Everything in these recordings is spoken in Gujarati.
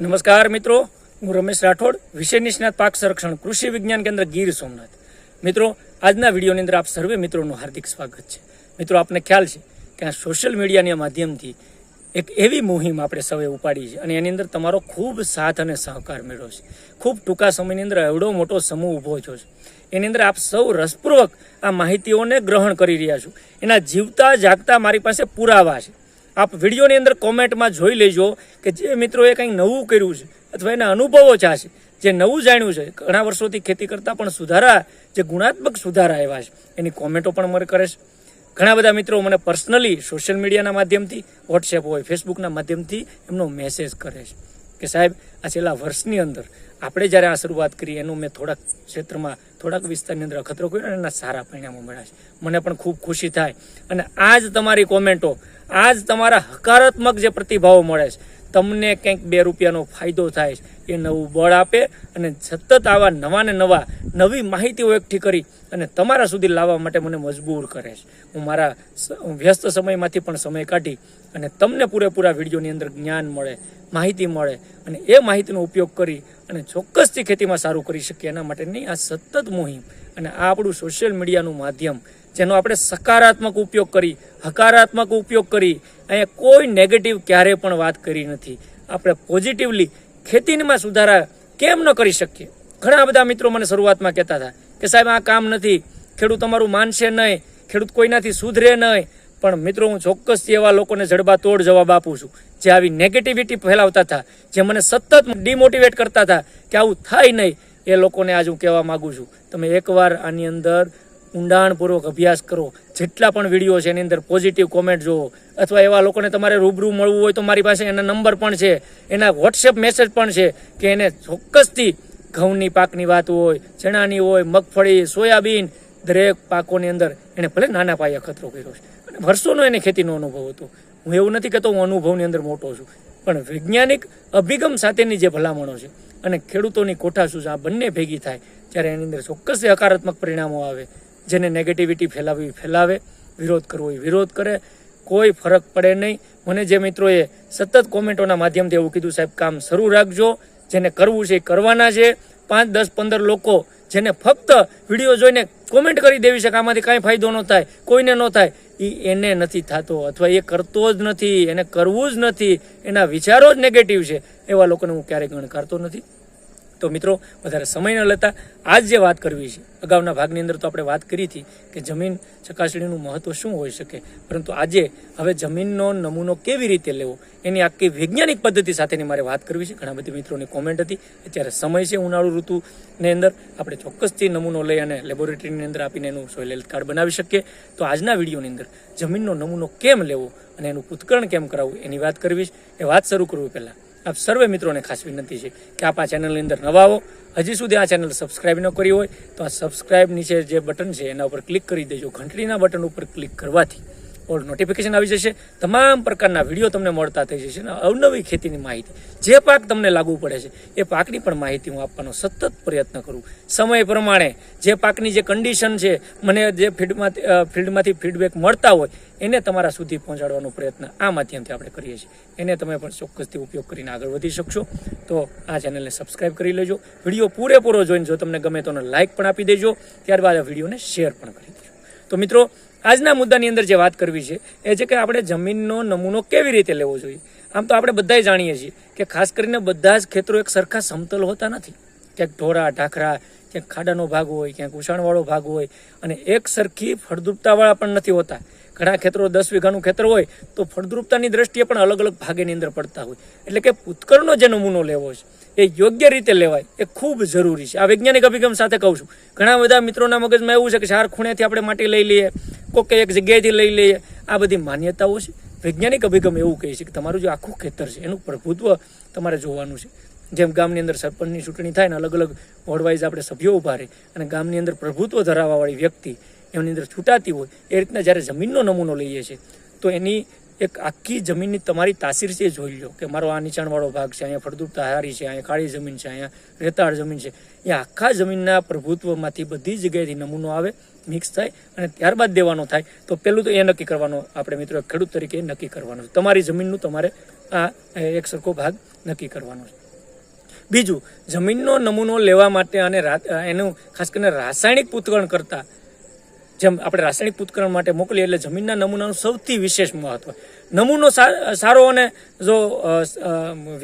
નમસ્કાર મિત્રો, હું રમેશ રાઠોડ, વિષય નિષ્ણાત પાક સંરક્ષણ કૃષિ વિજ્ઞાન કેન્દ્ર ગીર સોમનાથ. મિત્રો, આજના વિડીયોની અંદર આપ સર્વે મિત્રોનું હાર્દિક સ્વાગત છે. મિત્રો, આપને ખ્યાલ છે કે આ સોશિયલ મીડિયાના માધ્યમથી એક એવી મુહિમ આપણે સૌએ ઉપાડી છે અને એની અંદર તમારો ખૂબ સાથ અને સહકાર મેળવ્યો છે. ખૂબ ટૂંકા સમયની અંદર એવડો મોટો સમૂહ ઊભો થયો છે. એની અંદર આપ સૌ રસપૂર્વક આ માહિતીઓને ગ્રહણ કરી રહ્યા છો. એના જીવતા જાગતા મારી પાસે પુરાવા છે. આપ વિડીયોની અંદર કોમેન્ટમાં જોઈ લેજો કે જે મિત્રોએ કંઈક નવું કર્યું છે અથવા એના અનુભવો ચા છે. જે નવું જાણ્યું છે, ઘણા વર્ષોથી ખેતી કરતાં પણ સુધારા, જે ગુણાત્મક સુધારા આવ્યા છે, એની કોમેન્ટો પણ મને કરે છે. ઘણા બધા મિત્રો મને પર્સનલી સોશિયલ મીડિયાના માધ્યમથી, વોટ્સએપ હોય, ફેસબુકના માધ્યમથી એમનો મેસેજ કરે છે. કે સાહેબ, આ છેલ્લા વર્ષની અંદર આપણે જ્યારે આ શરૂઆત કરી, એનું મેં થોડાક ક્ષેત્રમાં, થોડાક વિસ્તારની અંદર અખતરો કર્યો અને એના સારા પરિણામો મળ્યા છે. મને પણ ખૂબ ખુશી થાય. અને આ જ તમારી કોમેન્ટો આ જ તમારા હકારાત્મક જે પ્રતિભાવો મળે છે, તમને કંઈક બે રૂપિયાનો ફાયદો થાય એ નવું બળ આપે અને સતત આવા નવા ને નવા, નવી માહિતીઓ એકઠી કરી અને તમારા સુધી લાવવા માટે મને મજબૂર કરે છે. હું મારા વ્યસ્ત સમયમાંથી પણ સમય કાઢી અને તમને પૂરેપૂરા વિડીયોની અંદર જ્ઞાન મળે. માહિતી મળે અને એ માહિતીનો ઉપયોગ કરી અને ચોક્કસથી ખેતીમાં સારું કરી શકીએ. એના માટેની આ સતત મુહિમ અને આ આપણું સોશિયલ મીડિયાનું માધ્યમ, જેનો આપણે સકારાત્મક ઉપયોગ કરી, હકારાત્મક ઉપયોગ કરી, અહીંયા કોઈ નેગેટિવ ક્યારેય પણ વાત કરી નથી. આપણે પોઝિટિવલી ખેતીમાં સુધારા કેમ ન કરી શકીએ? ઘણા બધા મિત્રો મને શરૂઆતમાં કહેતા હતા કે સાહેબ, આ કામ નથી. ખેડૂત તમારું માનશે નહીં. ખેડૂત કોઈનાથી સુધરે નહીં. પણ મિત્રો, હું ચોક્કસથી એવા લોકોને જડબાતોડ જવાબ આપું છું, જે આવી નેગેટિવિટી ફેલાવતા હતા, જે મને સતત ડિમોટિવેટ કરતા હતા, કે આવું થાય નહીં, એ લોકોને આજ હું કહેવા માગું છું. તમે એકવાર આની અંદર ઊંડાણપૂર્વક અભ્યાસ કરો. જેટલા પણ વીડિયો છે, એની અંદર પોઝિટિવ કોમેન્ટ જુઓ. અથવા એવા લોકોને તમારે રૂબરૂ મળવું હોય, તો મારી પાસે એના નંબર પણ છે, એના વોટ્સએપ મેસેજ પણ છે, કે એને ચોક્કસથી ઘઉંની પાકની વાત હોય, ચણાની હોય, મગફળી, સોયાબીન, દરેક પાકોની અંદર. એણે ભલે નાના પાયે ખતરો કર્યો છે અને વર્ષોનો એને ખેતીનો અનુભવ હતો. હું એવું નથી કહેતો હું અનુભવની અંદર મોટો છું. પણ વૈજ્ઞાનિક અભિગમ સાથેની જે ભલામણો છે અને ખેડૂતોની કોઠાસૂઝ આ બંને ભેગી થાય ત્યારે એની અંદર ચોક્કસ હકારાત્મક પરિણામો આવે. જેને નેગેટિવિટી ફેલાવવી ફેલાવે, વિરોધ કરવો એ વિરોધ કરે, કોઈ ફરક પડે નહીં. મને જે મિત્રોએ સતત કોમેન્ટોના માધ્યમથી એવું કીધું, સાહેબ, કામ શરૂ રાખજો. જેને કરવું છે એ કરવાના છે. પાંચ, દસ, પંદર લોકો જેને ફક્ત વીડિયો જોઈને કોમેન્ટ કરી દેવી શકે આમાંથી કાંઈ ફાયદો ન થાય, કોઈને ન થાય એ એને નથી થતો અથવા એ કરતો જ નથી, એને કરવું જ નથી, એના વિચારો જ નેગેટિવ છે. એવા લોકોને હું ક્યારેય ગણકારતો નથી. તો મિત્રો, વધારે સમય ન લેતા આજ જે વાત કરવી છે, અગાઉના ભાગની અંદર તો આપણે વાત કરી હતી કે જમીન ચકાસણીનું મહત્વ શું હોઈ શકે. પરંતુ આજે હવે જમીનનો નમૂનો કેવી રીતે લેવો, એની આખી વૈજ્ઞાનિક પદ્ધતિ સાથેની મારે વાત કરવી છે. ઘણા બધી મિત્રોની કોમેન્ટ હતી. અત્યારે સમય છે ઉનાળુ ઋતુની અંદર. આપણે ચોક્કસથી નમૂનો લઈ અને લેબોરેટરીની અંદર આપીને એનું સોઇલ હેલ્થ કાર્ડ બનાવી શકીએ. તો આજના વિડીયોની અંદર જમીનનો નમૂનો કેમ લેવો અને એનું પૂતકરણ કેમ કરાવવું, એની વાત કરવી એ વાત શરૂ કરવી પહેલાં. આપ સર્વે મિત્રોને ખાસ વિનંતી છે કે આપ આ ચેનલની અંદર નવા આવો હજી સુધી આ ચેનલ સબસ્ક્રાઇબ ન કરી હોય તો આ સબસ્ક્રાઇબ નીચે જે બટન છે એના ઉપર ક્લિક કરી દેજો. ઘંટડીના બટન ઉપર ક્લિક કરવાથી ઓલ નોટિફિકેશન આવી જશે. તમામ પ્રકારના વીડિયો તમને મળતા થઈ જશે અને અવનવી ખેતીની માહિતી. જે પાક તમને લાગુ પડે છે, એ પાકની પણ માહિતી હું આપવાનો સતત પ્રયત્ન કરું. સમય પ્રમાણે જે પાકની જે કન્ડિશન છે, મને જે ફિલ્ડમાંથી ફિલ્ડમાંથી ફીડબેક મળતા હોય, એને તમારા સુધી પહોંચાડવાનો પ્રયત્ન આ માધ્યમથી આપણે કરીએ છીએ. એને તમે પણ ચોક્કસથી ઉપયોગ કરીને આગળ વધી શકશો. તો આ ચેનલને સબસ્ક્રાઇબ કરી લેજો. વીડિયો પૂરેપૂરો જોઈને જો તમને ગમે તો લાઇક પણ આપી દેજો. ત્યારબાદ આ વિડીયોને શેર પણ કરી દેજો. તો મિત્રો આજના મુદ્દાની અંદર જે વાત કરવી છે, એ છે કે આપણે જમીનનો નમૂનો કેવી રીતે લેવો જોઈએ? આમ તો આપણે બધાય જાણીએ છીએ કે ખાસ કરીને બધા જ ખેતરો એક સરખા સમતલ હોતા નથી. ક્યાંક ઢોરા ઢાખરા ક્યાંક ખાડાનો ભાગ હોય, ક્યાંક ઉછાણવાળો ભાગ હોય અને એક સરખી ફળદ્રુપતાવાળા પણ નથી હોતા. ઘણા ખેતરો દસ વીઘાનું ખેતર હોય તો ફળદ્રુપતાની દ્રષ્ટિએ પણ અલગ અલગ ભાગેની અંદર પડતા હોય. એટલે કે પુષ્કળનો જે નમૂનો લેવો છે, એ યોગ્ય રીતે લેવાય, એ ખૂબ જરૂરી છે. આ વૈજ્ઞાનિક અભિગમ સાથે કહું છું. ઘણા બધા મિત્રોના મગજમાં એવું છે કે ચાર ખૂણેથી આપણે માટી લઈ લઈએ કોકે એક જગ્યાએથી લઈ લઈએ આ બધી માન્યતાઓ છે. વૈજ્ઞાનિક અભિગમ એવું કહે છે કે તમારું જે આખું ખેતર છે, એનું પ્રભુત્વ તમારે જોવાનું છે. જેમ ગામની અંદર સરપંચની ચૂંટણી થાય ને અલગ અલગ વોર્ડવાઇઝ આપણે સભ્યો ઊભા રહે અને ગામની અંદર પ્રભુત્વ ધરાવવાવાળી વ્યક્તિ એમની અંદર છૂટાતી હોય, એ રીતના જ્યારે જમીનનો નમૂનો લઈએ છીએ તો એની એક આખી જમીનની તમારી તાસીર છે જોઈ લો કે મારો આ નીચાણવાળો ભાગ છે, અહીંયા ફળદ્રુપતા હારી છે, અહીંયા કાળી જમીન છે, અહીંયા રેતાળ જમીન છે. એ આખા જમીનના પ્રભુત્વમાંથી બધી જગ્યાએથી નમૂનો આવે મિક્સ થાય અને ત્યારબાદ દેવાનો થાય. તો પહેલું તો એ નક્કી કરવાનો આપણે મિત્રો ખેડૂત તરીકે નક્કી કરવાનું તમારી જમીનનું તમારે આ એક સરખો ભાગ નક્કી કરવાનો છે. બીજું, જમીનનો નમૂનો લેવા માટે અને એનું ખાસ કરીને રાસાયણિક પૂતગણ કરતા જેમ આપણે રાસાયણિક પૂતકરણ માટે મોકલીએ એટલે જમીનના નમૂનાનું સૌથી વિશેષ મહત્વ. નમૂનો સારો અને જો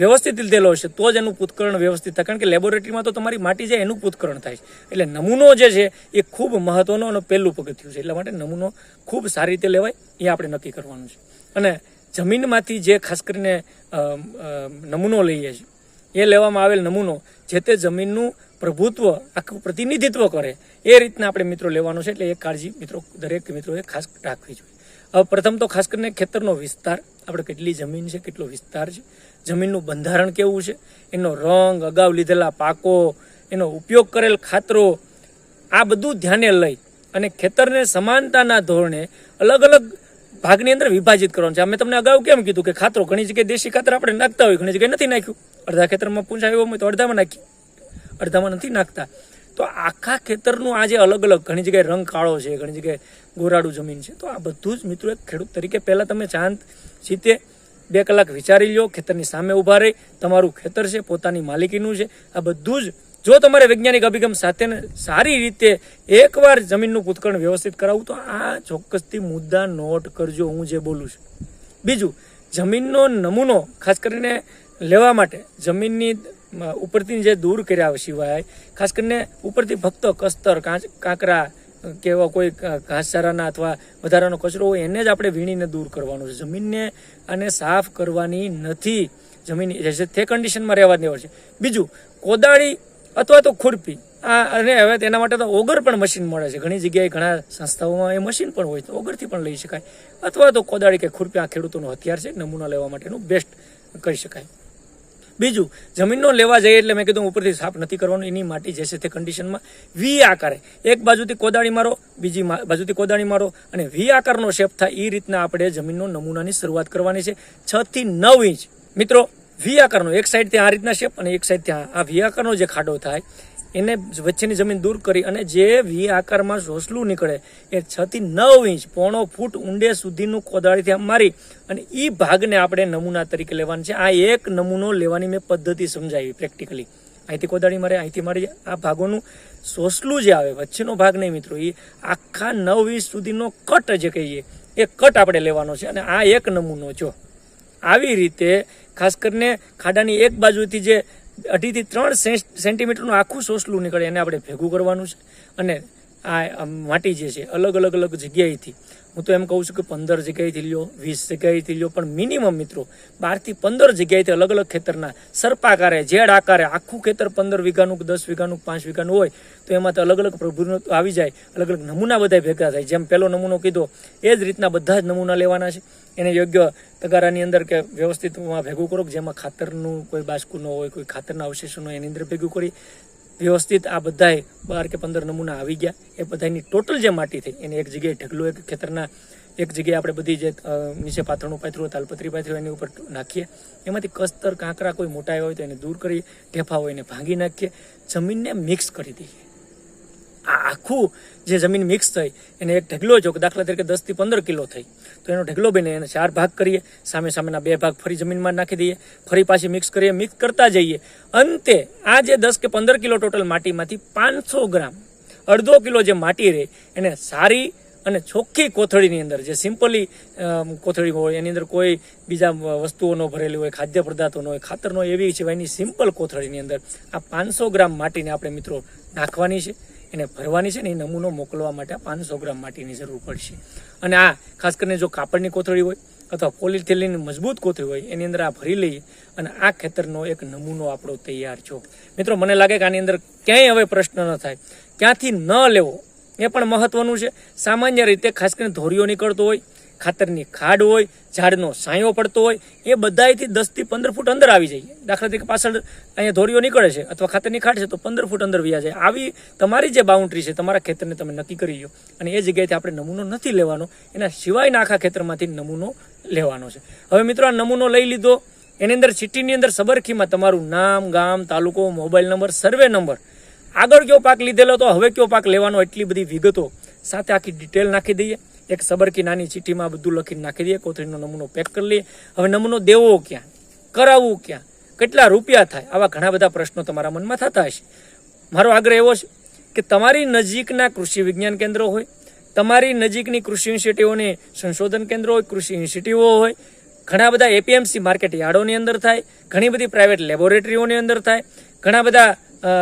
વ્યવસ્થિત લીધેલો હશે તો જ એનું પૂતકરણ વ્યવસ્થિત થાય. કારણ કે લેબોરેટરીમાં તો તમારી માટી છે, એનું પૂતકરણ થાય છે. એટલે નમૂનો જે છે, એ ખૂબ મહત્વનો અને પહેલું પગથિયું છે. એટલા માટે નમૂનો ખૂબ સારી રીતે લેવાય, એ આપણે નક્કી કરવાનું છે. અને જમીનમાંથી જે ખાસ કરીને નમૂનો લઈએ છીએ એ લેવામાં આવેલ નમૂનો, જે તે જમીનનું પ્રભુત્વ, આખું પ્રતિનિધિત્વ કરે. એ રીતના આપણે મિત્રો લેવાનો છે, એટલે એ કાળજી મિત્રો, દરેક મિત્રોએ ખાસ રાખવી જોઈએ. હવે પ્રથમ તો ખાસ કરીને ખેતરનો વિસ્તાર. આપણે કેટલી જમીન છે, કેટલો વિસ્તાર છે? જમીનનું બંધારણ કેવું છે? એનો રંગ, અગાઉ લીધેલા પાકો, એનો ઉપયોગ કરેલ ખાતરો, આ બધું ધ્યાને લઈ અને ખેતરને સમાનતાના ધોરણે અલગ અલગ ભાગની અંદર વિભાજિત કરવાનું છે. અમે તમને અગાઉ કેમ કીધું કે ખાતરો ઘણી જગ્યાએ દેશી ખાતર આપણે નાખતા હોય, ઘણી જગ્યાએ નથી નાખ્યું? અડધા ખેતરમાં પૂંછા આવ્યો હોય તો અડધામાં નાખી અડધામાં નથી નાખતા. તો આખા ખેતરનું આજે અલગ અલગ ઘણી જગ્યાએ રંગ કાળો છે, ઘણી જગ્યાએ ગોરાડું જમીન છે, તો આ બધું જ મિત્રો એક ખેડૂત તરીકે પહેલાં તમે શાંત જીતે બે કલાક વિચારી લો ખેતરની સામે ઊભા રહી, તમારું ખેતર છે, પોતાની માલિકીનું છે, આ બધું જ જો તમારે વૈજ્ઞાનિક અભિગમ સાથે સારી રીતે એકવાર જમીનનું પૂતકરણ વ્યવસ્થિત કરાવવું તો આ ચોક્કસથી મુદ્દા નોટ કરજો, હું જે બોલું છું. બીજું, જમીનનો નમૂનો ખાસ કરીને લેવા માટે જમીનની ઉપરથી જે દૂર કર્યા સિવાય, ખાસ કરીને ઉપરથી ફક્ત કસ્તર કાંકરા કે એવા કોઈ ઘાસચારાના અથવા વધારાનો કચરો હોય, એને જ આપણે વીણીને દૂર કરવાનો છે. જમીનને આને સાફ કરવાની નથી. જમીન તે કન્ડિશનમાં રહેવા દેવા છે. બીજું, કોદાળી અથવા તો ખુરપી. આ અને હવે તેના માટે તો ઓગર પણ મશીન મળે છે. ઘણી જગ્યાએ ઘણા સંસ્થાઓમાં એ મશીન પણ હોય તો ઓગરથી પણ લઈ શકાય. અથવા તો કોદાળી કે ખુરપી આ ખેડૂતોનું હથિયાર છે. નમૂના લેવા માટેનું બેસ્ટ કરી શકાય. બીજું, જમીનનો લેવા જઈએ એટલે મેં કીધું ઉપરથી સાફ નથી કરવાનું, એની માટી જે છે તે કન્ડિશનમાં વી આકારે. એક બાજુથી કોદાળી મારો, બીજી બાજુથી કોદાળી મારો અને વી આકારનો શેપ થાય એ રીતના આપણે જમીનનો નમૂનાની શરૂઆત કરવાની છે. છ થી નવ ઇંચ. મિત્રો, વી આકારનો, એક સાઈડ ત્યાં આ રીતના શેપ અને એક સાઈડ ત્યાં આ વી આકારનો જે ખાડો થાય એને વચ્ચેની જમીન દૂર કરી અને જે વી આકારમાં સોસલું નીકળે એ છ થી નવ ઇંચ પોણો ફૂટ ઊંડે સુધીનું કોદાળીથી આમ મારી અને એ ભાગને આપણે નમૂના તરીકે લેવાનું છે. આ એક નમૂનો લેવાની મેં પદ્ધતિ સમજાવી પ્રેક્ટિકલી. અહીંથી કોદાળી મારે અહીંથી મારી આ ભાગોનું સોસલું જે આવે, વચ્ચેનો ભાગ નહીં મિત્રો એ આખા નવ ઇંચ સુધીનો કટ જે કહીએ, એ કટ આપણે લેવાનો છે અને આ એક નમૂનો જો. આવી રીતે ખાસ કરીને ખાડાની એક બાજુથી જે અઢીથી ત્રણ સેન્ટ- સેન્ટીમીટરનું આખું સોસલું નીકળે, એને આપણે ભેગું કરવાનું છે. અને આ માટી જે છે અલગ અલગ અલગ જગ્યાએથી હું તો એમ કહું છું કે પંદર જગ્યાએથી લ્યો, વીસ જગ્યાએથી લ્યો, પણ મિનિમમ મિત્રો બારથી પંદર જગ્યાએથી અલગ અલગ ખેતરના સર્પાકારે ઝેડ આકારે, આખું ખેતર પંદર વીઘાનું દસ વીઘાનું પાંચ વીઘાનું હોય, તો એમાં તો અલગ અલગ પ્રભુત્વ આવી જાય, અલગ અલગ નમૂના બધા ભેગા થાય. જેમ પહેલો નમૂનો કીધો, એ જ રીતના બધા જ નમૂના લેવાના છે. એને યોગ્ય તગારાની અંદર કે વ્યવસ્થિત ભેગું કરો કે જેમાં ખાતરનું કોઈ બાસ્કું ન હોય, કોઈ ખાતરના અવશેષો ન હોય, એની અંદર ભેગું કરી વ્યવસ્થિત આ બધાય બાર કે પંદર નમૂના આવી ગયા. એ બધાની ટોટલ જે માટી થઈ, એને એક જગ્યાએ ઢગલો, એક ખેતરના, એક જગ્યાએ આપણે બધી જે નીચે પાથરણું પાથરું તાલપત્રી પાથરું એની ઉપર નાખીએ. એમાંથી કસ્તર, કાંકરા કોઈ મોટા હોય તો એને દૂર કરી, ઢેફા હોય એને ભાંગી નાખીએ. જમીનને મિક્સ કરી દઈએ. આ આખું જે જમીન મિક્સ થઈ, એને એક ઢગલો જો દાખલા તરીકે દસથી પંદર કિલો થઈ, તો એનો ઢગલો બને, એને ચાર ભાગ કરીએ, સામે સામેના બે ભાગ ફરી જમીનમાં નાખી દઈએ, ફરી પાછી મિક્સ કરીએ મિક્સ કરતા જઈએ. અંતે આ જે દસ કે પંદર કિલો ટોટલ માટીમાંથી પાંચસો ગ્રામ, અડધો કિલો જે માટી રહે, એને સારી અને ચોખ્ખી કોથળીની અંદર, જે સિમ્પલી કોથળી હોય, એની અંદર કોઈ બીજા વસ્તુઓનો ભરેલી હોય, ખાદ્ય પદાર્થોનો હોય ખાતરનો એવી સિવાયની સિમ્પલ કોથળીની અંદર આ પાંચસો ગ્રામ માટીને આપણે મિત્રો નાખવાની છે. એને ભરવાની છે ને એ નમૂનો મોકલવા માટે પાંચસો ગ્રામ માટીની જરૂર પડશે. અને આ ખાસ કરીને જો કાપડની કોથળી હોય અથવા પોલિથિલિનની મજબૂત કોથળી હોય, એની અંદર આ ભરી લઈએ અને આ ખેતરનો એક નમૂનો આપણો તૈયાર છો. મિત્રો, મને લાગે કે આની અંદર ક્યાંય હવે પ્રશ્ન ન થાય. ક્યાંથી ન લેવો એ પણ મહત્વનું છે. સામાન્ય રીતે ખાસ કરીને ધોરીઓ નીકળતો હોય ખાતરની ખાડ હોય, ઝાડનો સાંયો પડતો હોય, એ બધાયથી દસથી પંદર ફૂટ અંદર આવી જાય. દાખલા તરીકે પાછળ અહીંયા ધોરીઓ નીકળે છે અથવા ખાતરની ખાડ છે તો પંદર ફૂટ અંદર વ્યા જાય. આવી તમારી જે બાઉન્ડ્રી છે, તમારા ખેતરને તમે નક્કી કરી લો અને એ જગ્યાએથી આપણે નમૂનો નથી લેવાનો, એના સિવાયના આખા ખેતરમાંથી નમૂનો લેવાનો છે. હવે મિત્રો આ નમૂનો લઈ લીધો. એની અંદર સિટીની અંદર સબરખીમાં તમારું નામ, ગામ, તાલુકો, મોબાઈલ નંબર, સર્વે નંબર. આગળ કયો પાક લીધેલો તો હવે કયો પાક લેવાનો, એટલી બધી વિગતો સાથે આખી ડિટેલ નાખી દઈએ. એક સબરકી નાની ચીઠીમાં બધું લખીને નાખી દઈએ. કોથળીનો નમૂનો પેક કરી લઈએ. હવે નમૂનો દેવો ક્યાં? કરાવવું ક્યાં? કેટલા રૂપિયા થાય? આવા ઘણા બધા પ્રશ્નો તમારા મનમાં થતા હશે. મારો આગ્રહ એવો છે કે તમારી નજીકના કૃષિ વિજ્ઞાન કેન્દ્રો હોય, તમારી નજીકની કૃષિ યુનિવર્સિટીઓની સંશોધન કેન્દ્રો હોય, કૃષિ યુનિવર્સિટીઓ હોય, ઘણા બધા એપીએમસી માર્કેટ યાર્ડોની અંદર થાય, ઘણી બધી પ્રાઇવેટ લેબોરેટરીઓની અંદર થાય, ઘણા બધા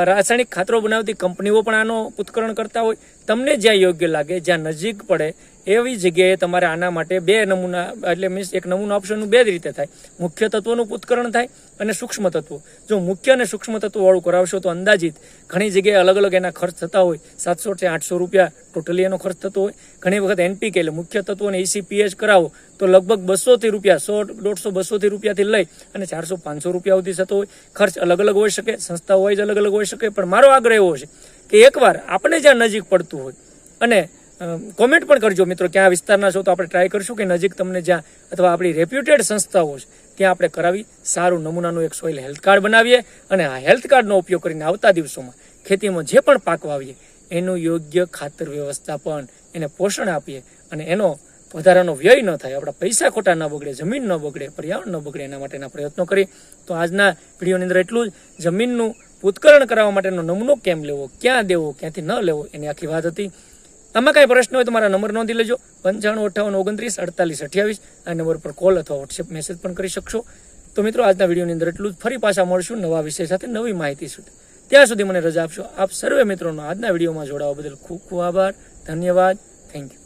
રાસાયણિક ખાતરો બનાવતી કંપનીઓ પણ આનો ઉત્કરણ કરતા હોય તમને જ્યાં યોગ્ય લાગે, જ્યાં નજીક પડે, એવી જગ્યાએ તમારે આના માટે બે નમૂના, એટલે મીન્સ એક નમૂના ઓપ્શનનું બે જ રીતે થાય. મુખ્ય તત્વોનું ઉત્કરણ થાય અને સૂક્ષ્મ તત્વો. જો મુખ્ય અને સૂક્ષ્મ તત્વોવાળું કરાવશો તો અંદાજિત ઘણી જગ્યાએ અલગ અલગ એના ખર્ચ થતા હોય. સાતસો થી આઠસો રૂપિયા ટોટલી એનો ખર્ચ થતો હોય. ઘણી વખત એનપીકે એટલે મુખ્ય તત્વો અને એસીપીએચ કરાવો તો લગભગ બસોથી રૂપિયા, સો, દોઢસો બસોથી રૂપિયાથી લઈ અને ચારસો, પાંચસો રૂપિયા સુધી થતો હોય. ખર્ચ અલગ અલગ હોઈ શકે સંસ્થા વાઇઝ અલગ અલગ હોઈ શકે, પણ મારો આગ્રહ એવો છે કે એકવાર આપણે જ્યાં નજીક પડતું હોય, અને કોમેન્ટ પણ કરજો મિત્રો ક્યાં વિસ્તારના છો તો આપણે ટ્રાય કરશું કે નજીક તમને જ્યાં અથવા આપણી રેપ્યુટેડ સંસ્થાઓ છે, ત્યાં આપણે કરાવી સારું નમૂનાનું એક સોઇલ હેલ્થ કાર્ડ બનાવીએ અને આ હેલ્થ કાર્ડનો ઉપયોગ કરીને આવતા દિવસોમાં ખેતીમાં જે પણ પાક વાવીએ, એનું યોગ્ય ખાતર વ્યવસ્થાપન, એને પોષણ આપીએ અને એનો વધારાનો વ્યય ન થાય, આપણા પૈસા ખોટા ન બગડે, જમીન ન બગડે, પર્યાવરણ ન બગડે એના માટેના પ્રયત્નો કરીએ. તો આજના વિડીયોની અંદર એટલું જ. જમીનનું ઉત્કરણ કરાવવા માટેનો નમૂનો કેમ લેવો, ક્યાં દેવો, ક્યાંથી ન લેવો, એની આખી વાત હતી. આમાં કાંઈ પ્રશ્ન હોય તો મારા નંબર નોંધી લેજો. પંચાણું અઠ્ઠાવન ઓગણત્રીસ અડતાલીસ અઠ્યાવીસ. આ નંબર પર કોલ અથવા વોટ્સએપ મેસેજ પણ કરી શકશો. તો મિત્રો, આજના વિડીયોની અંદર એટલું જ. ફરી પાછા મળશું નવા વિષય સાથે નવી માહિતી સુધી. ત્યાં સુધી મને રજા આપશો. આપ સર્વે મિત્રોનો આજના વિડીયોમાં જોડાવા બદલ ખૂબ ખૂબ આભાર. ધન્યવાદ. Thank you